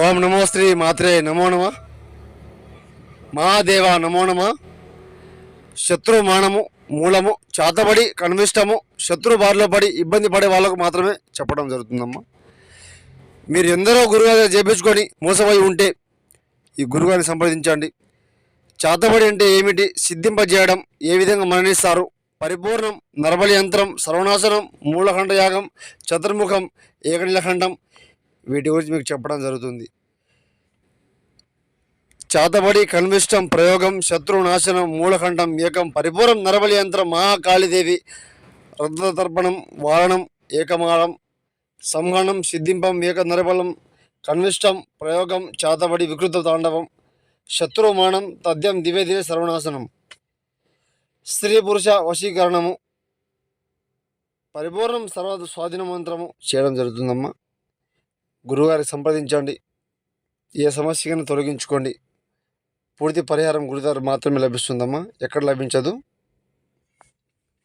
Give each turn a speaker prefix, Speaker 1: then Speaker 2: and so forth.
Speaker 1: ఓం నమో శ్రీ మాత్రే నమో నమ. మహాదేవ నమో నమ. శత్రు మానము మూలము చాతబడి కనిష్టము శత్రు బారిలో పడి ఇబ్బంది పడే వాళ్ళకు మాత్రమే చెప్పడం జరుగుతుందమ్మా. మీరు ఎందరో గురుగారు చేపించుకొని మోసపోయి ఉంటే ఈ గురుగారిని సంప్రదించండి. చాతబడి అంటే ఏమిటి? సిద్ధింపజేయడం ఏ విధంగా మరణిస్తారు? పరిపూర్ణం నరబలి యంత్రం సర్వనాశనం మూలఖండ యాగం చతుర్ముఖం ఏకనీలఖండం వీటి గురించి మీకు చెప్పడం జరుగుతుంది. చాతబడి కన్విష్టం ప్రయోగం శత్రు నాశనం మూలఖండం ఏకం పరిపూర్ణం నరబలి యంత్రం మహాకాళీదేవి రథతర్పణం వారణం ఏకమాలం సంహనం సిద్ధింపం ఏక నరబలం కన్విష్టం ప్రయోగం చాతబడి వికృత తాండవం శత్రుమానం తద్యం దివే దివే సర్వనాశనం. స్త్రీ పురుష వశీకరణము పరిపూర్ణం సర్వ స్వాధీన మంత్రము చేయడం జరుగుతుందమ్మా. గురుగారికి సంప్రదించండి. ఏ సమస్యకైనా తొలగించుకోండి. పూర్తి పరిహారం గురుగారు మాత్రమే లభిస్తుందమ్మా. ఎక్కడ లభించదు?